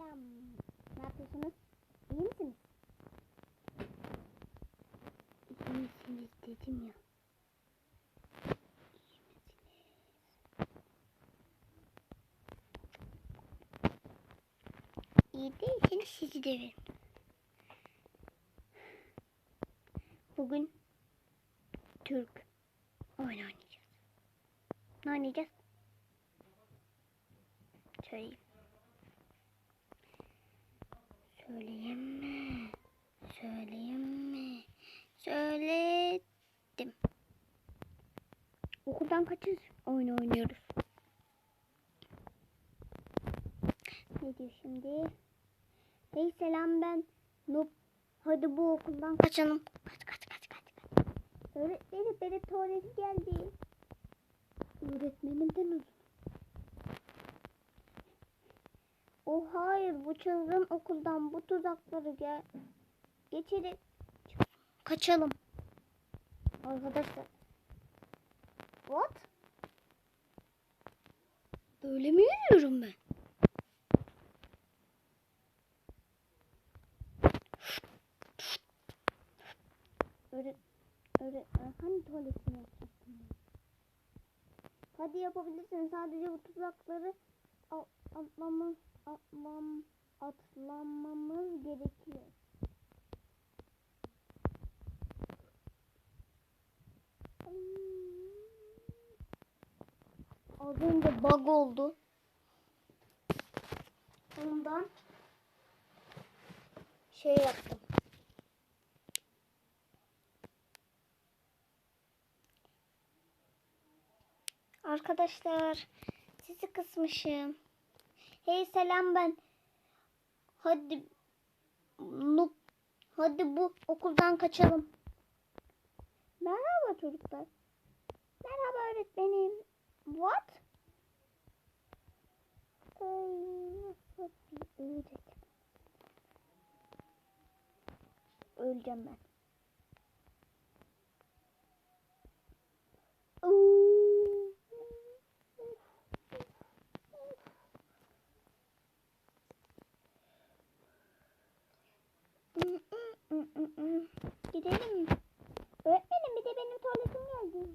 Selam. Ne yapıyorsunuz? İyi misiniz? İyi misiniz dedim ya. İyi değilseniz sizi döverim. Bugün Türk oyun oynayacağız. Ne oynayacağız? Söyleyeyim. Söyleyeyim mi? Söyleyeyim mi? Söyledim. Okuldan kaçız oyun oynuyoruz. Ne diyor şimdi? Hey selam ben Nup. Hadi bu okuldan kaçalım. Kaç kaç kaç kaç. kaç. Öğretmenim benim tuvaletim geldi. Öğretmenimden uzun. O hayır bu çılgın okuldan bu tuzakları gel geçerek kaçalım. Arkadaşlar. What? Böyle mi yürüyorum ben? Öyle, öyle, hani tuvaletini yapacaktım ben? Hadi yapabilirsin. Sadece bu tuzakları al, atlamamız, atlam, atlamamız gerekiyor. Az önce bug oldu. Ondan şey yaptım. Arkadaşlar sizi kısmışım. Hey selam ben. Hadi Nup. Hadi bu okuldan kaçalım. Merhaba çocuklar. Merhaba öğretmenim. What? Ay, bir öğretmen? Öleceğim ben. Gidelim. Öğretmenim bir de benim tuvaletim geldi.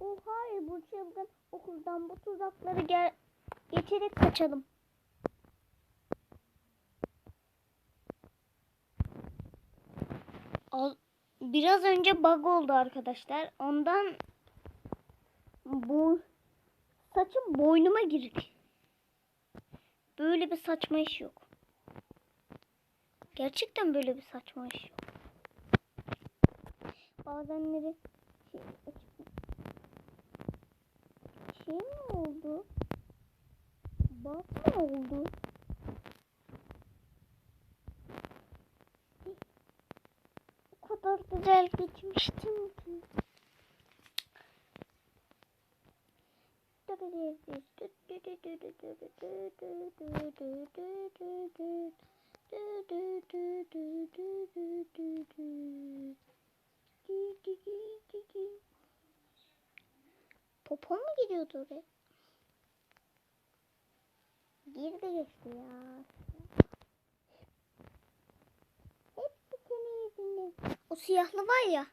Oh hayır bu çılgın okuldan bu tuzakları gel geçerek kaçalım. Al- Biraz önce bug oldu arkadaşlar. Ondan bu saçım boynuma girdi. Böyle bir saçma iş yok. Gerçekten böyle bir saçma iş yok. Bazenleri şey, şey mi oldu? Bug mı oldu? O kadar güzel geçmiştim ki. Popom mu gidiyordu oraya? Girdi geçti ya. Hepsi senin yüzünden. O siyahlı var ya.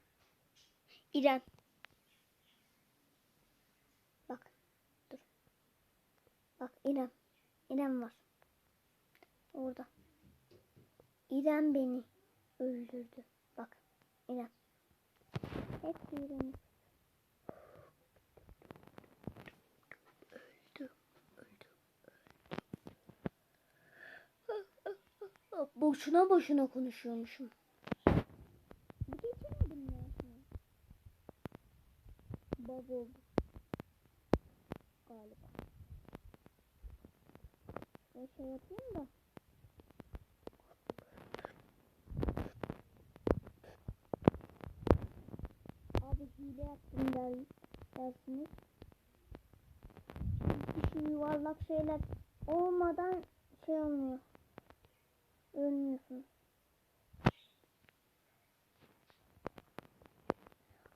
İrem. Bak. Dur. Bak İrem. İrem var. Orada. İrem beni öldürdü. Bak. İrem. Hepsi İrem'i. Öldü. Öldü. Öldü. Boşuna boşuna konuşuyormuşum. Geçemedim ya. Bug. Galiba. Ben şey yapayım da. Hile yaptım der, dersiniz. Şu yuvarlak şeyler olmadan şey olmuyor. Ölmüyorsunuz.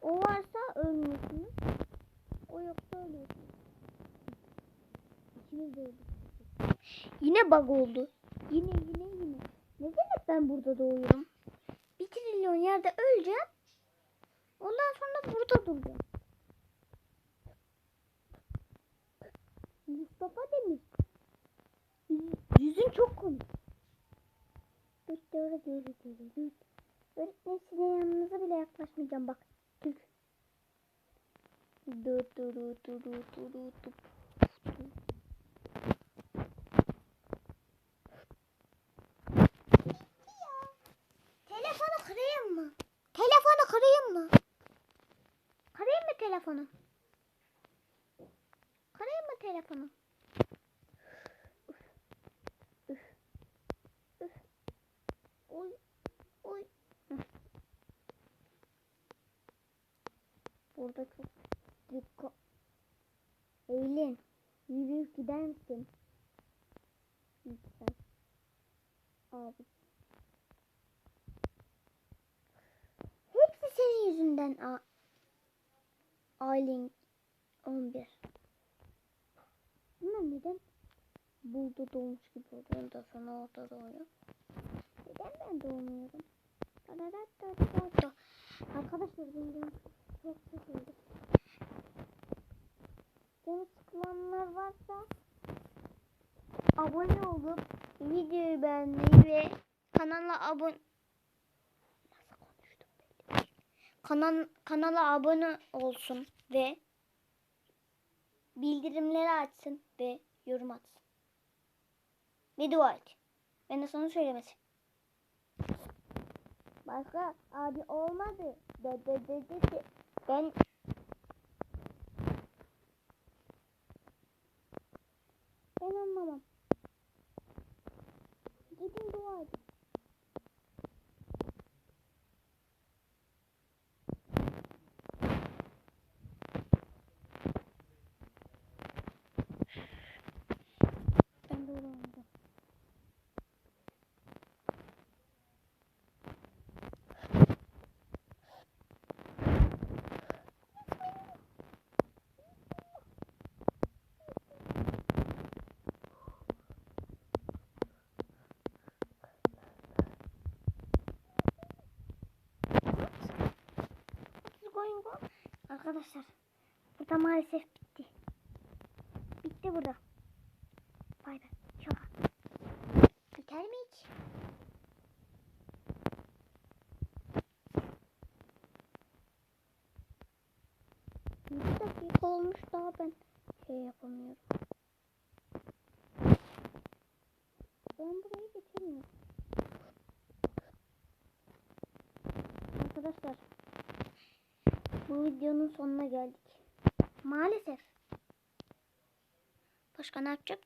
O varsa ölmüyorsunuz. O yoksa ölüyorsunuz. İkimiz de öldük. Yine bug oldu. Yine yine yine. Neden hep ben burada doğuyorum? Bir trilyon yerde öleceğim. Burada duracağım. Mustafa demiş. Yüz- Yüzün çok komik. Düt dörü dörü dörü düt. Öğretmen sizin yanınıza bile yaklaşmayacağım bak. Düt dürü dürü dürü düt. Telefonu kırayım mı? Telefonu kırayım mı? Kırayım mı telefonu? Kırayım mı telefonu? Oy. Oy. Burada çok dikkat. Eylin. Yürüyüp gider misin? Lütfen. Abi. Hepsi senin yüzünden A Aylin 11. Bunlar neden burada doğmuş gibi oluyor da sonra orada doğuyor? Neden ben doğmuyorum? Arkadaşlar canım çok sıkıldı. Canı sıkılanlar varsa abone olup videoyu beğenmeyi ve kanala abone Kanal, kanala abone olsun ve bildirimleri açsın ve yorum atsın. Ve dua et. Ben de sana söylemesi. Başka abi olmadı. De de de de de. Ben Arkadaşlar burada maalesef bitti. Bitti burada. Bay bay. Şaka. Biter mi hiç? Bir dakika olmuş daha ben şey yapamıyorum. Ben burayı geçemiyorum. Arkadaşlar bu videonun sonuna geldik. Maalesef. Başka ne yapacağım